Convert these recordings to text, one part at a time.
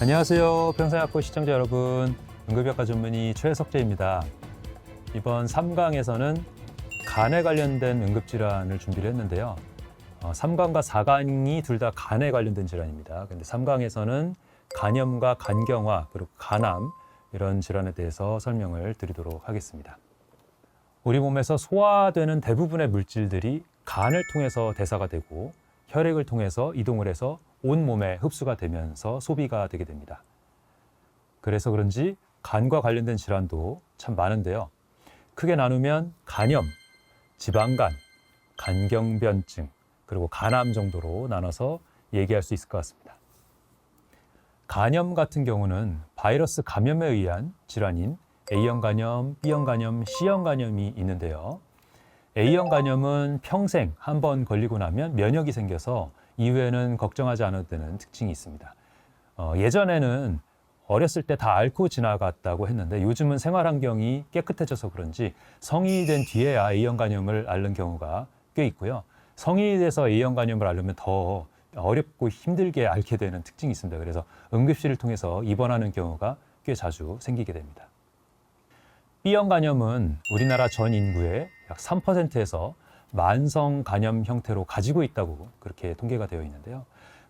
안녕하세요. 평생학고 시청자 여러분. 응급의학과 전문의 최석재입니다. 이번 3강에서는 간에 관련된 응급질환을 준비를 했는데요. 어, 3강과 4강이 둘 다 간에 관련된 질환입니다. 근데 3강에서는 간염과 간경화 그리고 간암 이런 질환에 대해서 설명을 드리도록 하겠습니다. 우리 몸에서 소화되는 대부분의 물질들이 간을 통해서 대사가 되고 혈액을 통해서 이동을 해서 온 몸에 흡수가 되면서 소비가 되게 됩니다. 그래서 그런지 간과 관련된 질환도 참 많은데요. 크게 나누면 간염, 지방간, 간경변증, 그리고 간암 정도로 나눠서 얘기할 수 있을 것 같습니다. 간염 같은 경우는 바이러스 감염에 의한 질환인 A형 간염, B형 간염, C형 간염이 있는데요. A형 간염은 평생 한 번 걸리고 나면 면역이 생겨서 이후에는 걱정하지 않아도 되는 특징이 있습니다. 어, 예전에는 어렸을 때 다 앓고 지나갔다고 했는데 요즘은 생활 환경이 깨끗해져서 그런지 성인이 된 뒤에야 A형 간염을 앓는 경우가 꽤 있고요. 성인이 돼서 A형 간염을 앓으면 더 어렵고 힘들게 앓게 되는 특징이 있습니다. 그래서 응급실을 통해서 입원하는 경우가 꽤 자주 생기게 됩니다. B형 간염은 우리나라 전 인구의 약 3%에서 만성 간염 형태로 가지고 있다고 그렇게 통계가 되어 있는데요.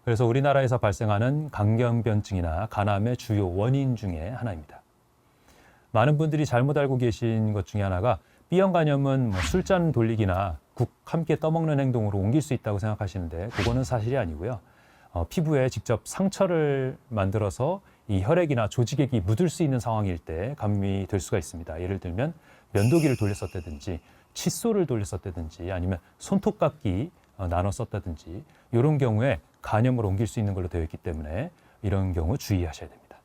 그래서 우리나라에서 발생하는 간경변증이나 간암의 주요 원인 중에 하나입니다. 많은 분들이 잘못 알고 계신 것 중에 하나가 B형 간염은 뭐 술잔 돌리기나 국 함께 떠먹는 행동으로 옮길 수 있다고 생각하시는데 그거는 사실이 아니고요. 어, 피부에 직접 상처를 만들어서 이 혈액이나 조직액이 묻을 수 있는 상황일 때 감염이 될 수가 있습니다. 예를 들면 면도기를 돌렸었다든지 칫솔을 돌렸었다든지 아니면 손톱깎이 어, 나눠 썼다든지 이런 경우에 간염을 옮길 수 있는 걸로 되어 있기 때문에 이런 경우 주의하셔야 됩니다.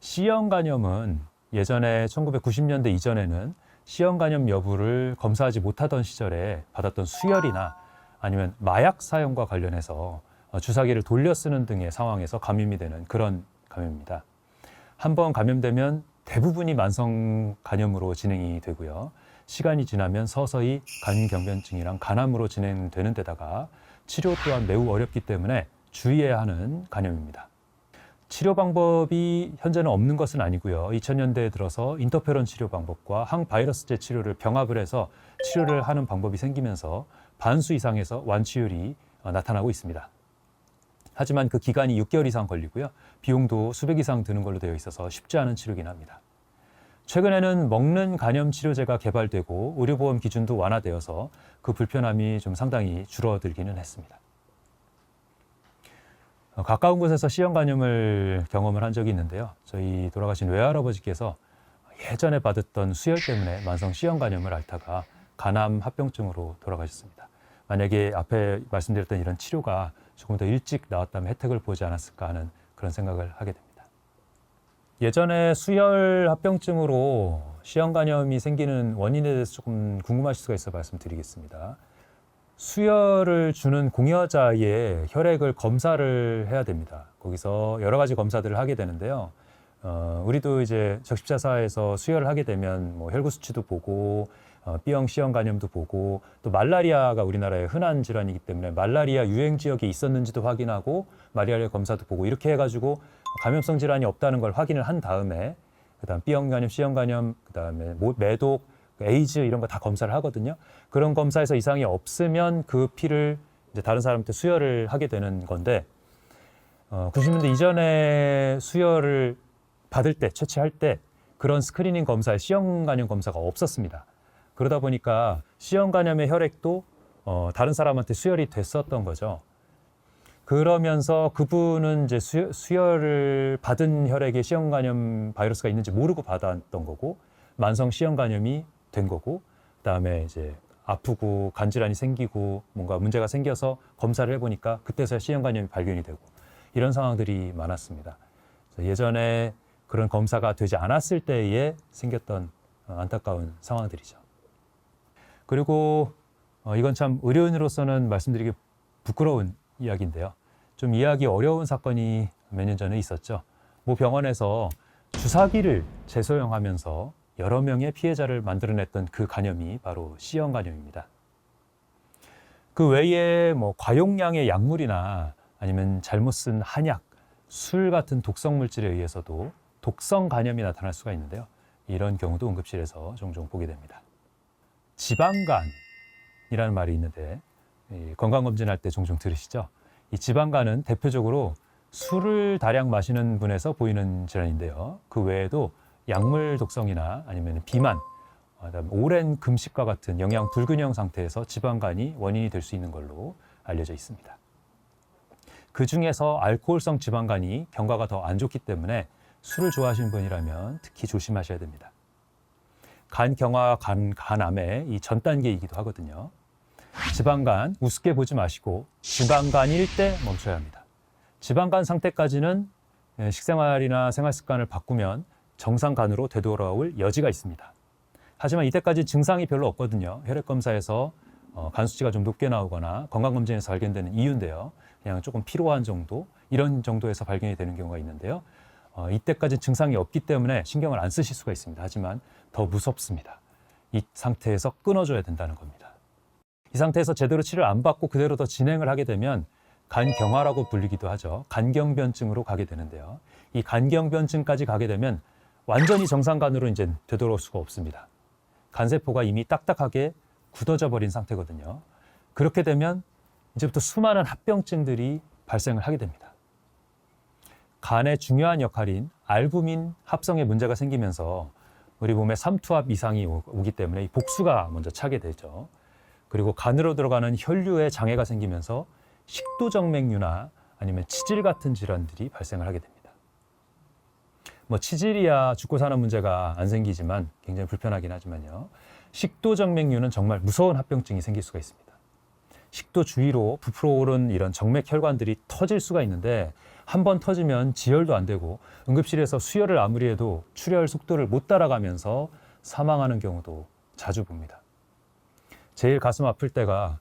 C형 간염은 예전에 1990년대 이전에는 C형 간염 여부를 검사하지 못하던 시절에 받았던 수혈이나 아니면 마약 사용과 관련해서 어, 주사기를 돌려 쓰는 등의 상황에서 감염이 되는 그런 감염입니다. 한 번 감염되면 대부분이 만성 간염으로 진행이 되고요. 시간이 지나면 서서히 간경변증이랑 간암으로 진행되는 데다가 치료 또한 매우 어렵기 때문에 주의해야 하는 간염입니다. 치료 방법이 현재는 없는 것은 아니고요. 2000년대에 들어서 인터페론 치료 방법과 항바이러스제 치료를 병합을 해서 치료를 하는 방법이 생기면서 반수 이상에서 완치율이 어, 나타나고 있습니다. 하지만 그 기간이 6개월 이상 걸리고요. 비용도 수백 이상 드는 걸로 되어 있어서 쉽지 않은 치료긴 합니다. 최근에는 먹는 간염 치료제가 개발되고 의료보험 기준도 완화되어서 그 불편함이 좀 상당히 줄어들기는 했습니다. 어, 가까운 곳에서 C형 간염을 경험을 한 적이 있는데요. 저희 돌아가신 외할아버지께서 예전에 받았던 수혈 때문에 만성 C형 간염을 앓다가 간암 합병증으로 돌아가셨습니다. 만약에 앞에 말씀드렸던 이런 치료가 조금 더 일찍 나왔다면 혜택을 보지 않았을까 하는 그런 생각을 하게 됩니다. 예전에 수혈 합병증으로 C형 간염이 생기는 원인에 대해서 조금 궁금하실 수가 있어 말씀드리겠습니다. 수혈을 주는 공여자의 혈액을 검사를 해야 됩니다. 거기서 여러 가지 검사들을 하게 되는데요. 어, 우리도 이제 적십자사에서 수혈을 하게 되면 뭐 혈구 수치도 보고 어, B형, C형 간염도 보고 또 말라리아가 우리나라의 흔한 질환이기 때문에 말라리아 유행 지역에 있었는지도 확인하고 말라리아 검사도 보고 이렇게 해가지고 감염성 질환이 없다는 걸 확인을 한 다음에 그다음 B형 간염, C형 간염, 그다음에 모- 매독, 에이즈 이런 거 다 검사를 하거든요. 그런 검사에서 이상이 없으면 그 피를 이제 다른 사람한테 수혈을 하게 되는 건데 어, 90년대 이전에 수혈을 받을 때 채취할 때 그런 스크리닝 검사에 C형 간염 검사가 없었습니다. 그러다 보니까 C형 간염의 혈액도 어, 다른 사람한테 수혈이 됐었던 거죠. 그러면서 그분은 이제 수, 수혈을 받은 혈액에 C형 간염 바이러스가 있는지 모르고 받았던 거고 만성 C형 간염이 된 거고 그다음에 이제 아프고 간질환이 생기고 뭔가 문제가 생겨서 검사를 해보니까 그때서야 C형 간염이 발견이 되고 이런 상황들이 많았습니다. 예전에 그런 검사가 되지 않았을 때에 생겼던 어, 안타까운 상황들이죠. 그리고 어, 이건 참 의료인으로서는 말씀드리기 부끄러운 이야기인데요. 좀 이해하기 어려운 사건이 몇 년 전에 있었죠. 모 병원에서 주사기를 재소용하면서 여러 명의 피해자를 만들어냈던 그 간염이 바로 C형 간염입니다. 그 외에 뭐 과용량의 약물이나 아니면 잘못 쓴 한약, 술 같은 독성 물질에 의해서도 독성 간염이 나타날 수가 있는데요. 이런 경우도 응급실에서 종종 보게 됩니다. 지방간이라는 말이 있는데 이 건강검진할 때 종종 들으시죠? 이 지방간은 대표적으로 술을 다량 마시는 분에서 보이는 질환인데요. 그 외에도 약물 독성이나 아니면 비만, 어, 그다음에 오랜 금식과 같은 영양 불균형 상태에서 지방간이 원인이 될 수 있는 걸로 알려져 있습니다. 그 중에서 알코올성 지방간이 경과가 더 안 좋기 때문에 술을 좋아하시는 분이라면 특히 조심하셔야 됩니다. 간 경화, 간, 간암의 이 전 단계이기도 하거든요. 지방간 우습게 보지 마시고 지방간일 때 멈춰야 합니다. 지방간 상태까지는 예, 식생활이나 생활 습관을 바꾸면 정상간으로 되돌아올 여지가 있습니다. 하지만 이때까지 증상이 별로 없거든요. 혈액 검사에서 어, 간 수치가 좀 높게 나오거나 건강 검진에서 발견되는 이유인데요. 그냥 조금 피로한 정도 이런 정도에서 발견이 되는 경우가 있는데요. 어, 이때까지 증상이 없기 때문에 신경을 안 쓰실 수가 있습니다. 하지만 더 무섭습니다. 이 상태에서 끊어줘야 된다는 겁니다. 이 상태에서 제대로 치료를 안 받고 그대로 더 진행을 하게 되면 간경화라고 불리기도 하죠. 간경변증으로 가게 되는데요. 이 간경변증까지 가게 되면 완전히 정상간으로 이제 되돌아올 수가 없습니다. 간세포가 이미 딱딱하게 굳어져 버린 상태거든요. 그렇게 되면 이제부터 수많은 합병증들이 발생을 하게 됩니다. 간의 중요한 역할인 알부민 합성에 문제가 생기면서 우리 몸에 삼투압 이상이 오- 오기 때문에 이 복수가 먼저 차게 되죠. 그리고 간으로 들어가는 혈류에 장애가 생기면서 식도정맥류나 아니면 치질 같은 질환들이 발생을 하게 됩니다. 뭐 치질이야 죽고 사는 문제가 안 생기지만 굉장히 불편하긴 하지만요. 식도정맥류는 정말 무서운 합병증이 생길 수가 있습니다. 식도 주위로 부풀어 오른 이런 정맥 혈관들이 터질 수가 있는데 한 번 터지면 지혈도 안 되고 응급실에서 수혈을 아무리 해도 출혈 속도를 못 따라가면서 사망하는 경우도 자주 봅니다. 제일 가슴 아플 때가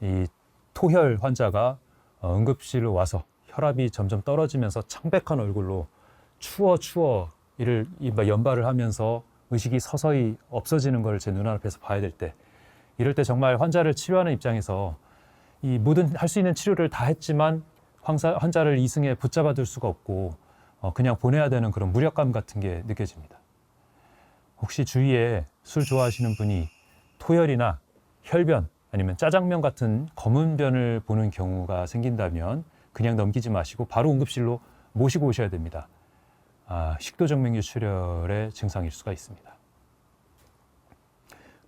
이 토혈 환자가 어, 응급실로 와서 혈압이 점점 떨어지면서 창백한 얼굴로 추워 추워 이를 이막 연발을 하면서 의식이 서서히 없어지는 걸 제 눈앞에서 봐야 될 때 이럴 때 정말 환자를 치료하는 입장에서 이 모든 할 수 있는 치료를 다 했지만 환자, 환자를 이승에 붙잡아 둘 수가 없고 어, 그냥 보내야 되는 그런 무력감 같은 게 느껴집니다. 혹시 주위에 술 좋아하시는 분이 토혈이나 혈변 아니면 짜장면 같은 검은 변을 보는 경우가 생긴다면 그냥 넘기지 마시고 바로 응급실로 모시고 오셔야 됩니다. 아, 식도정맥류 출혈의 증상일 수가 있습니다.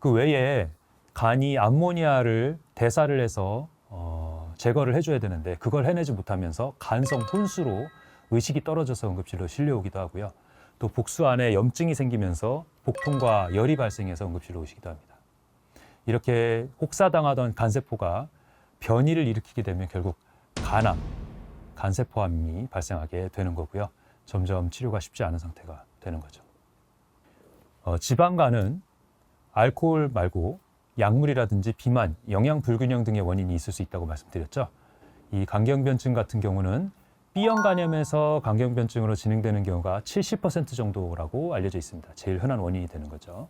그 외에 간이 암모니아를 대사를 해서 어, 제거를 해줘야 되는데 그걸 해내지 못하면서 간성 혼수로 의식이 떨어져서 응급실로 실려오기도 하고요. 또 복수 안에 염증이 생기면서 복통과 열이 발생해서 응급실로 오시기도 합니다. 이렇게 혹사당하던 간세포가 변이를 일으키게 되면 결국 간암, 간세포암이 발생하게 되는 거고요. 점점 치료가 쉽지 않은 상태가 되는 거죠. 어, 지방간은 알코올 말고 약물이라든지 비만, 영양 불균형 등의 원인이 있을 수 있다고 말씀드렸죠. 이 간경변증 같은 경우는 B형 간염에서 간경변증으로 진행되는 경우가 70% 정도라고 알려져 있습니다. 제일 흔한 원인이 되는 거죠.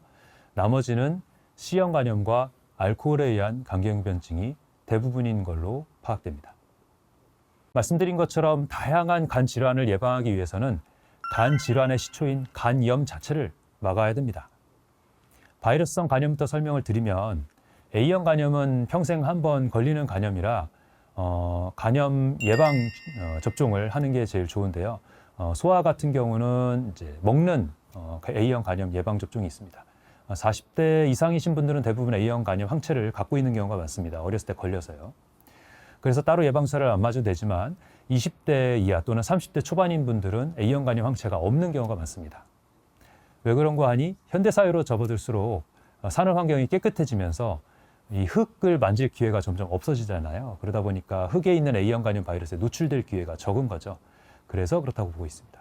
나머지는 C형 간염과 알코올에 의한 간경변증이 대부분인 걸로 파악됩니다. 말씀드린 것처럼 다양한 간 질환을 예방하기 위해서는 간 질환의 시초인 간염 자체를 막아야 됩니다. 바이러스성 간염부터 설명을 드리면 A형 간염은 평생 한 번 걸리는 간염이라 어, 간염 예방 어, 접종을 하는 게 제일 좋은데요. 어, 소아 같은 경우는 이제 먹는 어, A형 간염 예방 접종이 있습니다. 어, 40대 이상이신 분들은 대부분 A형 간염 항체를 갖고 있는 경우가 많습니다. 어렸을 때 걸려서요. 그래서 따로 예방주사를 안 맞아도 되지만 20대 이하 또는 30대 초반인 분들은 A형 간염 항체가 없는 경우가 많습니다. 왜 그런 거 하니? 현대 사회로 접어들수록 어, 산업 환경이 깨끗해지면서 이 흙을 만질 기회가 점점 없어지잖아요. 그러다 보니까 흙에 있는 A형 간염 바이러스에 노출될 기회가 적은 거죠. 그래서 그렇다고 보고 있습니다.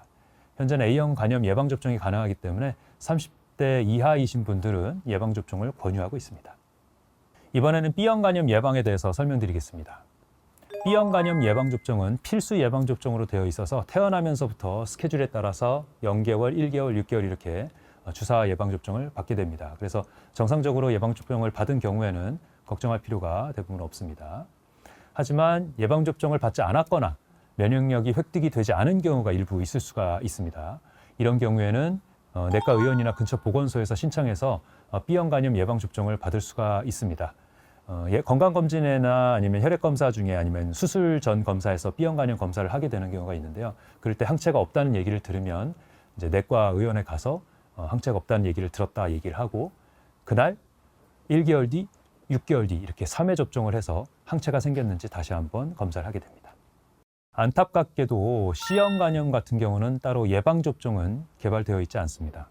현재는 A형 간염 예방 접종이 가능하기 때문에 30대 이하이신 분들은 예방 접종을 권유하고 있습니다. 이번에는 B형 간염 예방에 대해서 설명드리겠습니다. B형 간염 예방 접종은 필수 예방 접종으로 되어 있어서 태어나면서부터 스케줄에 따라서 0개월, 1개월, 6개월 이렇게 주사 예방 접종을 받게 됩니다. 그래서 정상적으로 예방 접종을 받은 경우에는 걱정할 필요가 대부분 없습니다. 하지만 예방 접종을 받지 않았거나 면역력이 획득이 되지 않은 경우가 일부 있을 수가 있습니다. 이런 경우에는 어, 내과 의원이나 근처 보건소에서 신청해서 어, B형 간염 예방 접종을 받을 수가 있습니다. 어, 예, 건강검진이나 아니면 혈액검사 중에 아니면 수술 전 검사에서 B형 간염 검사를 하게 되는 경우가 있는데요. 그럴 때 항체가 없다는 얘기를 들으면 이제 내과 의원에 가서 어, 항체가 없다는 얘기를 들었다 얘기를 하고 그날 1개월 뒤, 6개월 뒤 이렇게 3회 접종을 해서 항체가 생겼는지 다시 한번 검사를 하게 됩니다. 안타깝게도 C형 간염 같은 경우는 따로 예방 접종은 개발되어 있지 않습니다.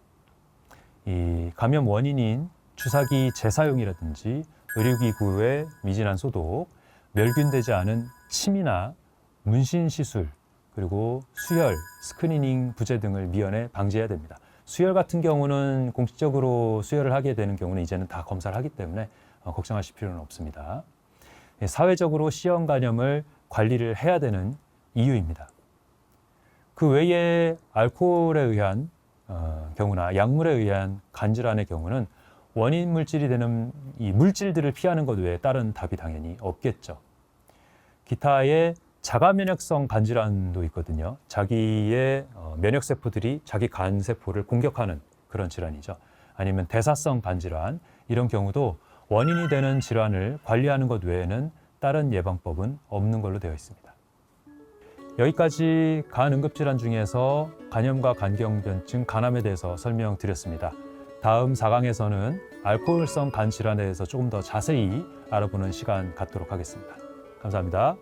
이 감염 원인인 주사기 재사용이라든지 의료기구의 미진한 소독, 멸균되지 않은 침이나 문신 시술, 그리고 수혈, 스크리닝 부재 등을 미연에 방지해야 됩니다. 수혈 같은 경우는 공식적으로 수혈을 하게 되는 경우는 이제는 다 검사를 하기 때문에 어, 걱정하실 필요는 없습니다. 예, 사회적으로 C형 간염을 관리를 해야 되는 이유입니다. 그 외에 알코올에 의한 어, 경우나 약물에 의한 간질환의 경우는 원인 물질이 되는 이 물질들을 피하는 것 외에 다른 답이 당연히 없겠죠. 기타의 자가 면역성 간질환도 있거든요. 자기의 어, 면역 세포들이 자기 간 세포를 공격하는 그런 질환이죠. 아니면 대사성 간질환 이런 경우도 원인이 되는 질환을 관리하는 것 외에는 다른 예방법은 없는 걸로 되어 있습니다. 여기까지 간 응급질환 중에서 간염과 간경변증, 간암에 대해서 설명드렸습니다. 다음 4강에서는 알코올성 간 질환에 대해서 조금 더 자세히 알아보는 시간 갖도록 하겠습니다. 감사합니다.